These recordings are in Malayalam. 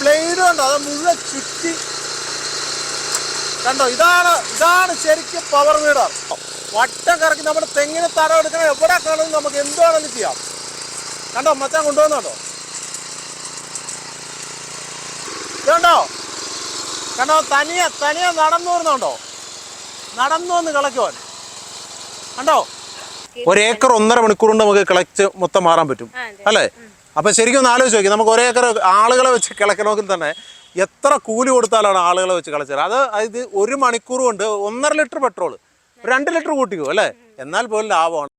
ബ്ലേഡ് കണ്ടോ അത് മുഴുവൻ ചുറ്റി. കണ്ടോ? ഇതാണ് ഇതാണ് ശരിക്കും പവർ വീടർ വട്ടം കറക്കി നമ്മൾ തെങ്ങിന് തറ എടുക്കണം എവിടെ കാണും നമുക്ക് എന്ത് വേണമെങ്കിലും ചെയ്യാം. കണ്ടോ? മച്ചാൻ കൊണ്ടുവന്നോ ഇതുണ്ടോ? കണ്ടോ? തനിയെ തനിയെ നടന്നു വരുന്നുണ്ടോ? നടന്നു വന്ന് കിളക്കുവാൻ. കണ്ടോ? ഒരു ഏക്കർ ഒന്നര മണിക്കൂർ കൊണ്ട് നമുക്ക് കിളച്ച് മൊത്തം മാറാൻ പറ്റും. അല്ലേ? അപ്പൊ ശരിക്കും ഒന്ന് ആലോചിച്ച് നോക്കി. നമുക്ക് ഒരേ ഏക്കർ ആളുകളെ വെച്ച് കിളക്കണമെങ്കിൽ തന്നെ എത്ര കൂലി കൊടുത്താലാണ് ആളുകളെ വെച്ച് കളിച്ചത്? അത് ഇത് ഒരു മണിക്കൂർ കൊണ്ട് ഒന്നര ലിറ്റർ പെട്രോൾ രണ്ട് ലിറ്റർ കൂട്ടിക്കോ അല്ലേ? എന്നാൽ പോലും ലാഭമാണ്.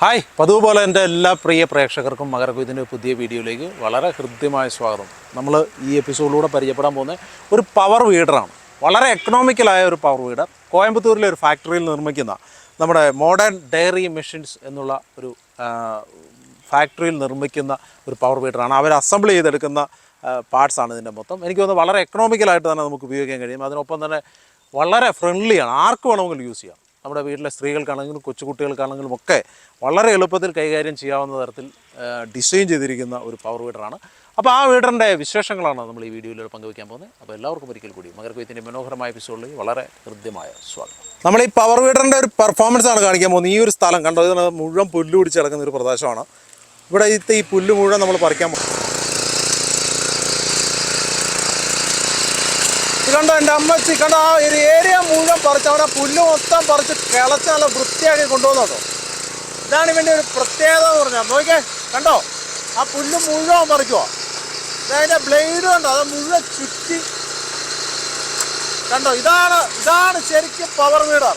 ഹായ്. പതിവ് പോലെ എന്റെ എല്ലാ പ്രിയ പ്രേക്ഷകർക്കും മകരക്കൊയ്തിന്റെ പുതിയ വീഡിയോയിലേക്ക് വളരെ ഹൃദ്യമായ സ്വാഗതം. നമ്മൾ ഈ എപ്പിസോഡിലൂടെ പരിചയപ്പെടാൻ പോകുന്ന ഒരു പവർ വീഡറാണ് വളരെ എക്കണോമിക്കലായ ഒരു പവർ വീട്. കോയമ്പത്തൂരിലെ ഒരു ഫാക്ടറിയിൽ നിർമ്മിക്കുന്ന നമ്മുടെ മോഡേൺ ഡയറി മെഷീൻസ് എന്നുള്ള ഒരു ഫാക്ടറിയിൽ നിർമ്മിക്കുന്ന ഒരു പവർ വീടറാണ് അവർ അസംബിൾ ചെയ്തെടുക്കുന്ന പാർട്സ് ആണ് ഇതിന്റെ മൊത്തം. എനിക്ക് തോന്നുന്നു വളരെ എക്കണോമിക്കലായിട്ട് തന്നെ നമുക്ക് ഉപയോഗിക്കാൻ കഴിയും. അതിനൊപ്പം തന്നെ വളരെ ഫ്രണ്ട്ലിയാണ് ആർക്ക് വേണമെങ്കിലും യൂസ് ചെയ്യാം. നമ്മുടെ വീട്ടിലെ സ്ത്രീകൾക്കാണെങ്കിലും കൊച്ചുകുട്ടികൾക്കാണെങ്കിലും ഒക്കെ വളരെ എളുപ്പത്തിൽ കൈകാര്യം ചെയ്യാവുന്ന തരത്തിൽ ഡിസൈൻ ചെയ്തിരിക്കുന്ന ഒരു പവർ വീഡറാണ് അപ്പോൾ ആ വീഡറിന്റെ വിശേഷങ്ങളാണ് നമ്മൾ ഈ വീഡിയോയിലൂടെ പങ്കുവയ്ക്കാൻ പോകുന്നത്. അപ്പോൾ എല്ലാവർക്കും ഒരിക്കൽ കൂടി മകർക്കൊയ്ത്തിന്റെ മനോഹരമായ എപ്പിസോഡിൽ വളരെ ഹൃദ്യമായ സ്വാഗതം. നമ്മൾ ഈ പവർ വീടറിന്റെ ഒരു പെർഫോമൻസ് ആണ് കാണിക്കാൻ പോകുന്നത്. ഈ ഒരു സ്ഥലം കണ്ടത് മുഴുവൻ പുല്ല് പിടിച്ച് കിടക്കുന്ന ഒരു പ്രദേശമാണ്. ഇവിടെ ഇത്തെ ഈ പുല്ല് മുഴുവൻ നമ്മൾ പറിക്കാൻ പോകും കണ്ടോ? എന്റെ അമ്മച്ചി കണ്ടോ? ആ ഒരു ഏരിയ മുഴുവൻ പറിച്ച് അവിടെ പുല്ല് മൊത്തം പറിച്ച് കിളച്ച് നല്ല വൃത്തിയാക്കി കൊണ്ടുവന്നോ ഇതാണ് ഇവന്റെ ഒരു പ്രത്യേകത എന്ന് പറഞ്ഞാൽ നോക്കിയേ കണ്ടോ? ആ പുല്ല് മുഴുവൻ പറിക്കുക ഇതതിന്റെ ബ്ലേഡ് കണ്ടോ? അത് മുഴുവൻ ചുറ്റി. കണ്ടോ? ഇതാണ് ഇതാണ് ശരിക്കും പവർ വീഡർ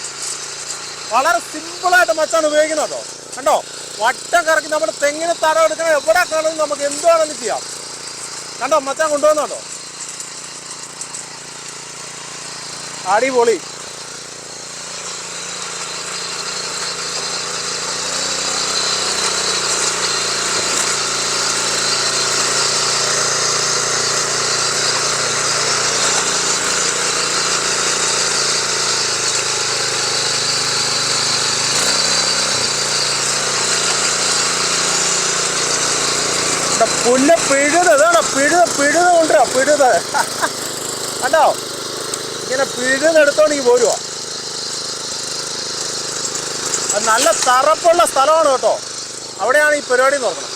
വളരെ സിമ്പിളായിട്ട് മച്ചാണ് ഉപയോഗിക്കുന്നത് കേട്ടോ. കണ്ടോ? വട്ടം കറക്കി നമ്മുടെ തെങ്ങിന് തടം എടുക്കണം എവിടെ കാണും നമുക്ക് എന്ത് വേണമെങ്കിലും ചെയ്യാം. കണ്ടോ? മച്ചാൻ കൊണ്ടുവന്നുണ്ടോ അടിപൊളി. പുല്ല് പിഴുത് ഇതാണ്? പിഴുത് പിഴുത് കൊണ്ടുവരാ പിഴുത്. കണ്ടോ? ഇങ്ങനെ പിഴുതെടുത്തോണ്ട് ഈ പോരുക അത് നല്ല തറപ്പുള്ള സ്ഥലമാണ് കേട്ടോ. അവിടെയാണ് ഈ പരിപാടി നോക്കണം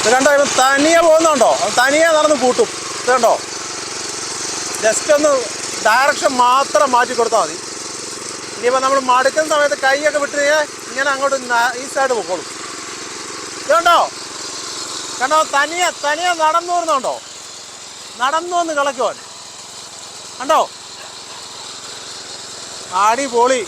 ഇത് കണ്ടോ ഇവൻ തനിയെ പോകുന്നുണ്ടോ? അവൻ തനിയെ നടന്ന് കൂട്ടും. കണ്ടോ? ജസ്റ്റ് ഒന്ന് ഡയറക്ഷൻ മാത്രം മാറ്റി കൊടുത്താൽ മതി. ഇനിയിപ്പോൾ നമ്മൾ മടുക്കുന്ന സമയത്ത് കൈയൊക്കെ വിട്ട് ഇങ്ങനെ അങ്ങോട്ട് ഈ സൈഡ് പൊക്കോളും. കണ്ടോ? കണ്ടോ? തനിയെ തനിയെ നടന്നു വരുന്നുണ്ടോ? നടന്നു വന്ന് കളക്കുവാൻ. കണ്ടോ? അടിപൊളി.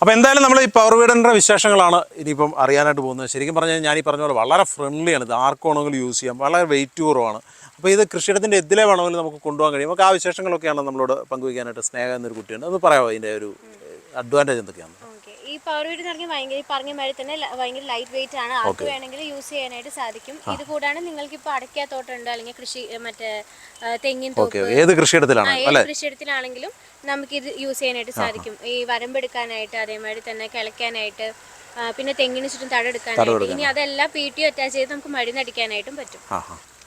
അപ്പോൾ എന്തായാലും നമ്മൾ ഈ പവർ വീടന്റെ വിശേഷങ്ങളാണ് ഇനിയിപ്പം അറിയാനായിട്ട് പോകുന്നത്. ശരിക്കും പറഞ്ഞാൽ ഞാൻ ഈ പറഞ്ഞ പോലെ വളരെ ഫ്രണ്ട്ലിയാണ് ഇത്. ആർക്കാണെങ്കിലും യൂസ് ചെയ്യാം. വളരെ വെയിറ്റ് കുറവാണ്. അപ്പോൾ ഇത് കൃഷിയിടത്തിന്റെ എതിലെ വേണമെങ്കിലും നമുക്ക് കൊണ്ടുപോകാൻ കഴിയും. നമുക്ക് ആ വിശേഷങ്ങളൊക്കെയാണ് നമ്മളോട് പങ്കുവയ്ക്കാനായിട്ട് സ്നേഹ എന്നൊരു കുട്ടിയുണ്ട്. അത് പറയാമോ അതിന്റെ ഒരു അഡ്വാന്റേജ് എന്തൊക്കെയാണ്? ഈ പവർ വീട് എന്ന് പറഞ്ഞാൽ ഭയങ്കര ഈ പറഞ്ഞ മാതിരി തന്നെ ഭയങ്കര ലൈറ്റ് വെയിറ്റ് ആണ്. ആർക്ക് വേണമെങ്കിൽ യൂസ് ചെയ്യാനായിട്ട് സാധിക്കും. ഇത് കൂടാണ് നിങ്ങൾക്ക് ഇപ്പോൾ അടയ്ക്കാത്തോട്ടുണ്ട് അല്ലെങ്കിൽ കൃഷി മറ്റേ തെങ്ങിൻ ഏത് കൃഷിയിടത്തിലാണ്? ഏത് കൃഷിയിടത്തിലാണെങ്കിലും നമുക്ക് ഇത് യൂസ് ചെയ്യാനായിട്ട് സാധിക്കും. ഈ വരമ്പെടുക്കാനായിട്ട് അതേമാതിരി തന്നെ കിളയ്ക്കാനായിട്ട് പിന്നെ തെങ്ങിന് ചുറ്റും തടെടുക്കാനായിട്ട് ഇനി അതെല്ലാം പി ടി അറ്റാച്ച് ചെയ്ത് നമുക്ക് മരുന്നടിക്കാനായിട്ടും പറ്റും.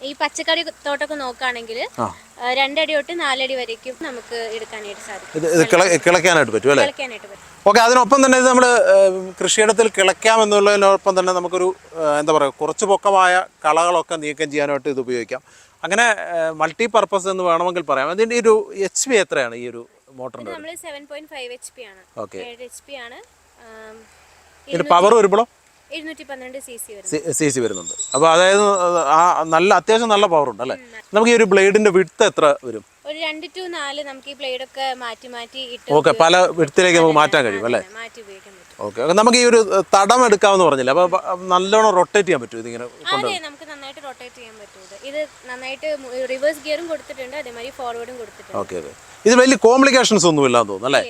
ഈ പച്ചക്കറി തോട്ടൊക്കെ നോക്കുകയാണെങ്കിൽ. രണ്ടടി തൊട്ട് നാലടി വരയ്ക്കും നമുക്ക് എടുക്കാനായിട്ട് സാധിക്കും. കിളയ്ക്കാനായിട്ട് പറ്റും അല്ലേ? ഓക്കെ അതിനൊപ്പം തന്നെ ഇത് നമ്മൾ കൃഷിയിടത്തിൽ കിളയ്ക്കാം എന്നുള്ളതിനൊപ്പം തന്നെ നമുക്കൊരു എന്താ പറയുക കുറച്ച് പൊക്കമായ കളകളൊക്കെ നീക്കം ചെയ്യാനായിട്ട് ഇത് ഉപയോഗിക്കാം. അങ്ങനെ മൾട്ടി പർപ്പസ് എന്ന് വേണമെങ്കിൽ പറയാം. അതിന്റെ ഒരു എച്ച് പി എത്രയാണ് ഈ ഒരു മോട്ടറിന്റെ നമ്മൾ seven point five H P ആണ്. ഓക്കെ. പവർ വരുമ്പോഴോ? സി സി വരുന്നുണ്ട്. അപ്പോൾ അതായത് ആ നല്ല അത്യാവശ്യം നല്ല പവർ ഉണ്ട് അല്ലേ? നമുക്ക് ഈ ഒരു ബ്ലേഡിന്റെ വിടുത്ത് എത്ര വരും? ഒരു രണ്ട് ടു നാല് നമുക്ക് ഈ ബ്ലേഡ് ഒക്കെ മാറ്റി മാറ്റി ഓക്കെ പല വിടത്തിലേക്ക് നമുക്ക് മാറ്റാൻ കഴിയും അല്ലേ. മാറ്റി ഉപയോഗിക്കാൻ പറ്റും. ഓക്കെ നമുക്ക് ഈ ഒരു തടം എടുക്കാമെന്ന് പറഞ്ഞില്ല? അപ്പോൾ നല്ലോണം റൊട്ടേറ്റ് ചെയ്യാൻ പറ്റും ഇതിങ്ങനെ അതെ നമുക്ക് നന്നായിട്ട് റൊട്ടേറ്റ് ചെയ്യാൻ പറ്റും ഇത്. ഇത് നന്നായിട്ട് റിവേഴ്സ് ഗിയറും കൊടുത്തിട്ടുണ്ട് അതേമാതിരി ഫോർവേഡും കൊടുത്തിട്ടുണ്ട്. ഓക്കെ ഓക്കെ ഇത് വലിയ കോംപ്ലിക്കേഷൻസ് ഒന്നും ഇല്ലാന്ന് തോന്നുന്നു അല്ലേ?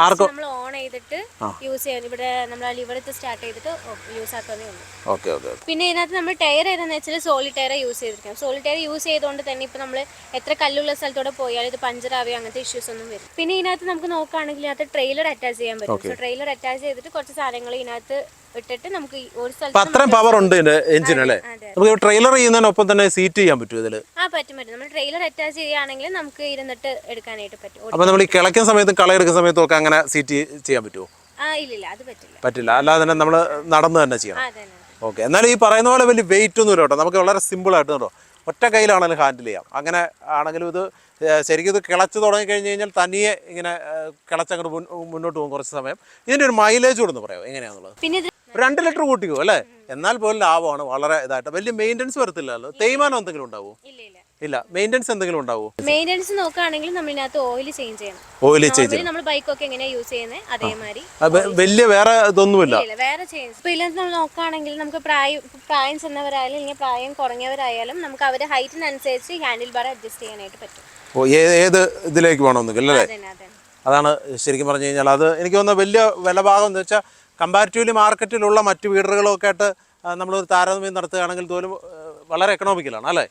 ആർക്കും നമ്മൾ ഓൺ ചെയ്തിട്ട് യൂസ് ചെയ്യാൻ ഇവിടെ നമ്മൾ ലിവറത്ത് സ്റ്റാർട്ട് ചെയ്തിട്ട് യൂസ് ആക്കുന്നേ ഉള്ളൂ. ഓക്കെ ഓക്കെ പിന്നെ ഇതിനകത്ത് നമ്മൾ ടയർ ഏതാണെന്ന് വെച്ചാൽ സോളി ടയർ യൂസ് ചെയ്തിരിക്കാം സോളി ടയർ യൂസ് ചെയ്തുകൊണ്ട് തന്നെ ഇപ്പൊ നമ്മൾ എത്ര കല്ലുള്ള സ്ഥലത്തോടെ പോയാലും ഇത് പഞ്ചർ ആവുകയോ അങ്ങനത്തെ ഇഷ്യൂസ് ഒന്നും വരും പിന്നെ ഇതിനകത്ത് നമുക്ക് നോക്കുകയാണെങ്കിൽ ഇതിനകത്ത് ട്രെയിലർ അറ്റാച്ച് ചെയ്യാൻ പറ്റും. ട്രെയിലർ അറ്റാച്ച് ചെയ്തിട്ട് കുറച്ച് സാധനങ്ങൾ ഇതിനകത്ത് ഇട്ടിട്ട് നമുക്ക് ഒരു സ്ഥലത്ത് അത്രയും പവർ ഉണ്ട് എഞ്ചിൻ അല്ലേ? നമുക്ക് ട്രെയിലർ ചെയ്യുന്നതിനൊപ്പം തന്നെ സീറ്റ് ചെയ്യാൻ പറ്റും ഇതിൽ ആ പറ്റും പറ്റും. നമ്മൾ ട്രെയിലർ അറ്റാച്ച് ചെയ്യുകയാണെങ്കിൽ നമുക്ക് ഇരുന്നിട്ട് എടുക്കാനായിട്ട് പറ്റും. അപ്പൊ നമ്മൾ ഈ കിളയ്ക്കുന്ന സമയത്തും കളയെടുക്കുന്ന സമയത്തും ഒക്കെ അങ്ങനെ സീറ്റ് ചെയ്യാൻ പറ്റുമോ ഇല്ലില്ല അത് പറ്റില്ല. പറ്റില്ല. അല്ലാതെ തന്നെ നമ്മൾ നടന്നു തന്നെ ചെയ്യണം. ഓക്കെ എന്നാലും ഈ പറയുന്ന പോലെ വലിയ വെയിറ്റ് ഒന്നും ഇല്ല കേട്ടോ. നമുക്ക് വളരെ സിമ്പിൾ ആയിട്ട് കേട്ടോ. ഒറ്റ കയ്യിലാണെങ്കിലും ഹാൻഡിൽ ചെയ്യാം. അങ്ങനെ ആണെങ്കിലും ഇത് ശരിക്കും ഇത് കിളച്ച് തുടങ്ങി കഴിഞ്ഞ് കഴിഞ്ഞാൽ തനിയെ ഇങ്ങനെ കിളച്ചങ്ങോട്ട് മുന്നോട്ട് പോകും കുറച്ച് സമയം. ഇതിന്റെ ഒരു മൈലേജ് കൂടെ ഒന്ന് പറയാം എങ്ങനെയാണെന്നുള്ളത് പിന്നെ രണ്ട് ലിറ്റർ കൂട്ടിക്കോ അല്ലേ? എന്നാൽ പോലും ലാഭമാണ്. വളരെ ഇതായിട്ട്. വലിയ മെയിന്റനൻസ് വരത്തില്ലല്ലോ. തേയ്മാനം എന്തെങ്കിലും ഉണ്ടാവുമോ ഇല്ല മെയിന്റെനൻസ് എന്തെങ്കിലും ഉണ്ടാവോ? മെയിന്റെനൻസ് നോക്കുകയാണെങ്കിൽ നമ്മൾ ഇതിനകത്ത് ഓയിൽ ചേഞ്ച് ചെയ്യണം ഓയിൽ ചേഞ്ച് നോർമലി നമ്മൾ ബൈക്കൊക്കെ എങ്ങനെയാ യൂസ് ചെയ്യുന്നത് അതേമാതിരി വലിയ വേറെ ഇതൊന്നുമില്ല. വേറെ ചേഞ്ച് ഇപ്പൊ ഇതിനകത്ത് നമ്മൾ നോക്കുകയാണെങ്കിൽ നമുക്ക് പ്രായം പ്രായം ചെന്നവരായാലും അല്ലെങ്കിൽ പ്രായം കുറഞ്ഞവരായാലും നമുക്ക് അവരുടെ ഹൈറ്റിനനുസരിച്ച് ഹാൻഡിൽ ബാർ അഡ്ജസ്റ്റ് ചെയ്യാനായിട്ട് പറ്റും. ഓ ഏത് ഇതിലേക്ക് വേണമെന്നെങ്കിൽ അല്ലേ അതാണ് ശരിക്കും പറഞ്ഞു കഴിഞ്ഞാൽ അത് എനിക്ക് തോന്നുന്ന വലിയ വിലഭാഗം എന്ന് വെച്ചാൽ കമ്പാരിറ്റീവ്ലി മാർക്കറ്റിലുള്ള മറ്റു വീടുകളൊക്കെ ആയിട്ട് നമ്മൾ നമ്മളൊരു താരതമ്യം നടത്തുകയാണെങ്കിൽ പോലും വളരെ എക്കണോമിക്കലാണ് അല്ലേ?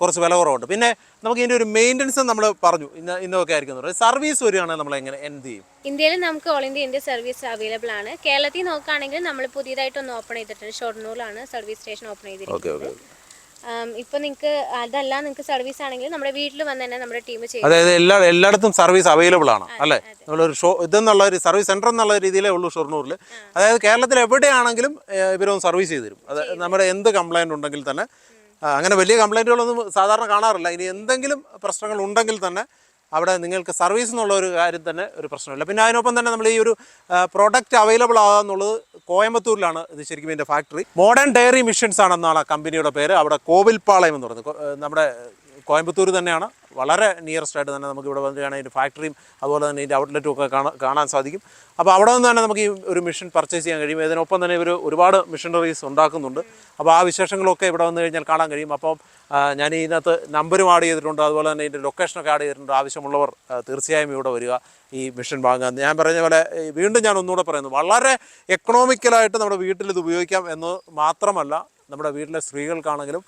കുറച്ച് വില കുറവുണ്ട്. പിന്നെ നമുക്ക് ഇതിന്റെ ഒരു മെയിന്റനൻസ് നമ്മൾ പറഞ്ഞു. ഇന്ന് ഇന്നൊക്കെ ആയിരിക്കും സർവീസ് വരികയാണെങ്കിൽ നമ്മൾ എങ്ങനെ എന്ത് ചെയ്യും? ഇന്ത്യയിൽ നമുക്ക് all India India service available ആണ്. കേരളത്തിൽ നോക്കുകയാണെങ്കിൽ നമ്മൾ പുതിയതായിട്ടൊന്ന് ഓപ്പൺ ചെയ്തിട്ടുണ്ട്. ഷൊർണൂറിലാണ് സർവീസ് സ്റ്റേഷൻ ഓപ്പൺ ചെയ്തിരിക്കുന്നത്. ഇപ്പൊ നിങ്ങൾക്ക് അതല്ല നിങ്ങൾക്ക് സർവീസ് ആണെങ്കിൽ നമ്മുടെ വീട്ടിൽ വന്ന് തന്നെ നമ്മുടെ ടീം ചെയ്യും. അതായത് എല്ലാ എല്ലായിടത്തും സർവീസ് അവൈലബിൾ ആണ് അല്ലേ? നമ്മളൊരു ഷോ ഇതെന്നുള്ള ഒരു സർവീസ് സെന്റർ എന്നുള്ള രീതിയിലേ ഉള്ളൂ ഷൊർണൂരിൽ അതായത് കേരളത്തിൽ എവിടെയാണെങ്കിലും ഇവരൊന്ന് സർവീസ് ചെയ്തു തരും. അത് നമ്മുടെ എന്ത് കംപ്ലൈന്റ് ഉണ്ടെങ്കിൽ തന്നെ അങ്ങനെ വലിയ കംപ്ലൈന്റുകളൊന്നും സാധാരണ കാണാറില്ല. ഇനി എന്തെങ്കിലും പ്രശ്നങ്ങൾ ഉണ്ടെങ്കിൽ തന്നെ അവിടെ നിങ്ങൾക്ക് സർവീസ് എന്നുള്ള ഒരു കാര്യം തന്നെ ഒരു പ്രശ്നമില്ല. പിന്നെ അതിനൊപ്പം തന്നെ നമ്മൾ ഈ ഒരു പ്രോഡക്റ്റ് അവൈലബിൾ ആകാന്നുള്ളത് കോയമ്പത്തൂരിലാണ് ഇത് ശരിക്കും ഇതിന്റെ ഫാക്ടറി മോഡേൺ ഡയറി മിഷൻസ് ആണെന്നാണ് ആ കമ്പനിയുടെ പേര്. അവിടെ കോവിൽപ്പാളയം എന്ന് പറയുന്നത്. നമ്മുടെ കോയമ്പത്തൂർ തന്നെയാണ്. വളരെ നിയറസ്റ്റ് ആയിട്ട് തന്നെ നമുക്ക് ഇവിടെ വന്ന് കാണാൻ ഇതിന്റെ ഫാക്ടറിയും അതുപോലെ തന്നെ ഇതിന്റെ ഔട്ട്ലെറ്റും ഒക്കെ കാണാൻ കാണാൻ സാധിക്കും. അപ്പോൾ അവിടെ നിന്ന് തന്നെ നമുക്ക് ഈ ഒരു മിഷൻ പർച്ചേസ് ചെയ്യാൻ കഴിയും. ഇതിനൊപ്പം തന്നെ ഇവർ ഒരുപാട് മിഷനറീസ് ഉണ്ടാക്കുന്നുണ്ട്. അപ്പോൾ ആ വിശേഷങ്ങളൊക്കെ ഇവിടെ വന്നു കഴിഞ്ഞാൽ കാണാൻ കഴിയും. അപ്പോൾ ഞാൻ ഇതിനകത്ത് നമ്പരും ആഡ് ചെയ്തിട്ടുണ്ട്. അതുപോലെ തന്നെ ഇതിന്റെ ലൊക്കേഷനൊക്കെ ആഡ് ചെയ്തിട്ടുണ്ട്. ആവശ്യമുള്ളവർ തീർച്ചയായും ഇവിടെ വരിക ഈ മിഷൻ വാങ്ങാൻ. ഞാൻ പറഞ്ഞ പോലെ വീണ്ടും ഞാൻ ഒന്നുകൂടെ പറയുന്നു. വളരെ എക്കണോമിക്കലായിട്ട് നമ്മുടെ വീട്ടിൽ ഇത് ഉപയോഗിക്കാം എന്ന് മാത്രമല്ല നമ്മുടെ വീട്ടിലെ സ്ത്രീകൾക്കാണെങ്കിലും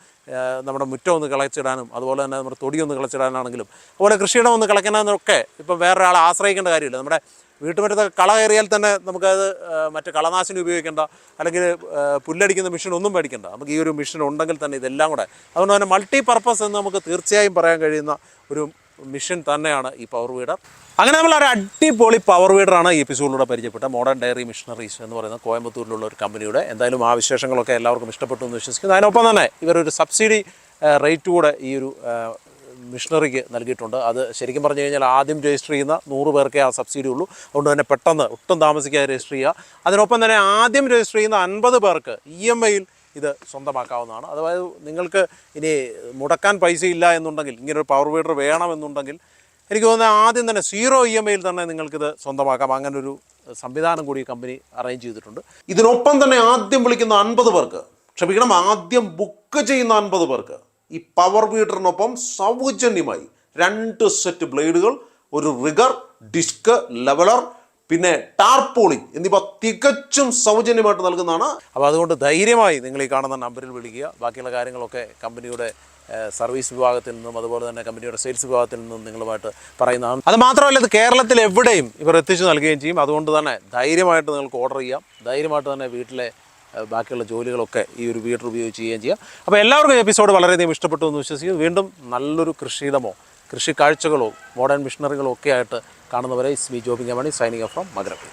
നമ്മുടെ മുറ്റം ഒന്ന് കിളച്ചിടാനും അതുപോലെ തന്നെ നമ്മുടെ തൊടിയൊന്ന് കിളച്ചിടാനാണെങ്കിലും അതുപോലെ കൃഷിയിടം ഒന്ന് കിളയ്ക്കണമെന്നൊക്കെ ഇപ്പം വേറൊരാളെ ആശ്രയിക്കേണ്ട കാര്യമില്ല. നമ്മുടെ വീട്ടുമുറ്റത്ത് കള കയറിയാൽ തന്നെ നമുക്കത് മറ്റു കളനാശിനി ഉപയോഗിക്കേണ്ട അല്ലെങ്കിൽ പുല്ലടിക്കുന്ന മെഷീൻ ഒന്നും മേടിക്കേണ്ട. നമുക്ക് ഈ ഒരു മെഷീൻ ഉണ്ടെങ്കിൽ തന്നെ ഇതെല്ലാം കൂടെ. അതുകൊണ്ട് തന്നെ മൾട്ടി പർപ്പസ് എന്ന് നമുക്ക് തീർച്ചയായും പറയാൻ കഴിയുന്ന ഒരു മിഷൻ തന്നെയാണ് ഈ പവർ വീഡർ അങ്ങനെ നമ്മൾ ഒരു അടിപൊളി പവർ വീഡറാണ് ഈ എപ്പിസോഡിലൂടെ പരിചയപ്പെട്ട മോഡേൺ ഡയറി മിഷണറീസ് എന്ന് പറയുന്ന കോയമ്പത്തൂരിലുള്ള ഒരു കമ്പനിയുടെ എന്തായാലും ആ വിശേഷങ്ങളൊക്കെ എല്ലാവർക്കും ഇഷ്ടപ്പെട്ടു എന്ന് വിശ്വസിക്കുന്നു. അതിനൊപ്പം തന്നെ ഇവരൊരു സബ്സിഡി റേറ്റ് കൂടെ ഈ ഒരു മിഷണറിക്ക് നൽകിയിട്ടുണ്ട്. അത് ശരിക്കും പറഞ്ഞു കഴിഞ്ഞാൽ ആദ്യം രജിസ്റ്റർ ചെയ്യുന്ന നൂറ് പേർക്കേ ആ സബ്സിഡി ഉള്ളൂ. അതുകൊണ്ട് തന്നെ പെട്ടെന്ന് ഒട്ടും താമസിക്കാതെ രജിസ്റ്റർ ചെയ്യുക. അതിനൊപ്പം തന്നെ ആദ്യം രജിസ്റ്റർ ചെയ്യുന്ന അൻപത് പേർക്ക് ഇ എം ഐയിൽ ഇത് സ്വന്തമാക്കാവുന്നതാണ്. അതായത് നിങ്ങൾക്ക് ഇനി മുടക്കാൻ പൈസ ഇല്ല എന്നുണ്ടെങ്കിൽ ഇങ്ങനൊരു പവർ വീഡർ വേണമെന്നുണ്ടെങ്കിൽ എനിക്ക് തോന്നുന്നത് ആദ്യം തന്നെ സീറോ ഇ എം ഐയിൽ തന്നെ നിങ്ങൾക്കിത് സ്വന്തമാക്കാം. അങ്ങനെ ഒരു സംവിധാനം കൂടി കമ്പനി അറേഞ്ച് ചെയ്തിട്ടുണ്ട്. ഇതിനൊപ്പം തന്നെ ആദ്യം വിളിക്കുന്ന അൻപത് പേർക്ക് ക്ഷമിക്കണം ആദ്യം ബുക്ക് ചെയ്യുന്ന അൻപത് പേർക്ക് ഈ പവർ വീഡറിനൊപ്പം സൗജന്യമായി രണ്ട് സെറ്റ് ബ്ലേഡുകൾ ഒരു റിഗർ ഡിസ്ക് ലെവലർ പിന്നെ ടാർപോളിംഗ് എന്നിവ തികച്ചും സൗജന്യമായിട്ട് നൽകുന്നതാണ്. അപ്പോൾ അതുകൊണ്ട് ധൈര്യമായി നിങ്ങൾ ഈ കാണുന്ന നമ്പറിൽ വിളിക്കുക. ബാക്കിയുള്ള കാര്യങ്ങളൊക്കെ കമ്പനിയുടെ സർവീസ് വിഭാഗത്തിൽ നിന്നും അതുപോലെ തന്നെ കമ്പനിയുടെ സെയിൽസ് വിഭാഗത്തിൽ നിന്നും നിങ്ങളുമായിട്ട് പറയുന്നതാണ്. അത് മാത്രമല്ല ഇത് കേരളത്തിൽ എവിടെയും ഇവർ എത്തിച്ചു നൽകുകയും ചെയ്യും. അതുകൊണ്ട് തന്നെ ധൈര്യമായിട്ട് നിങ്ങൾക്ക് ഓർഡർ ചെയ്യാം. ധൈര്യമായിട്ട് തന്നെ വീട്ടിലെ ബാക്കിയുള്ള ജോലികളൊക്കെ ഈ ഒരു വീട്ടർ ഉപയോഗിച്ച് ചെയ്യുകയും ചെയ്യാം. അപ്പോൾ എല്ലാവർക്കും എപ്പിസോഡ് വളരെയധികം ഇഷ്ടപ്പെട്ടു എന്ന് വിശ്വസിക്കുന്നു. വീണ്ടും നല്ലൊരു കൃഷിയിടമോ കൃഷി കാഴ്ചകളോ മോഡേൺ മിഷണറികളോ ഒക്കെ ആയിട്ട് കാണുന്നവരെ സ്മി ജോബിംഗ് മണി സൈനിങ് ഫ്രം മഗ്രബി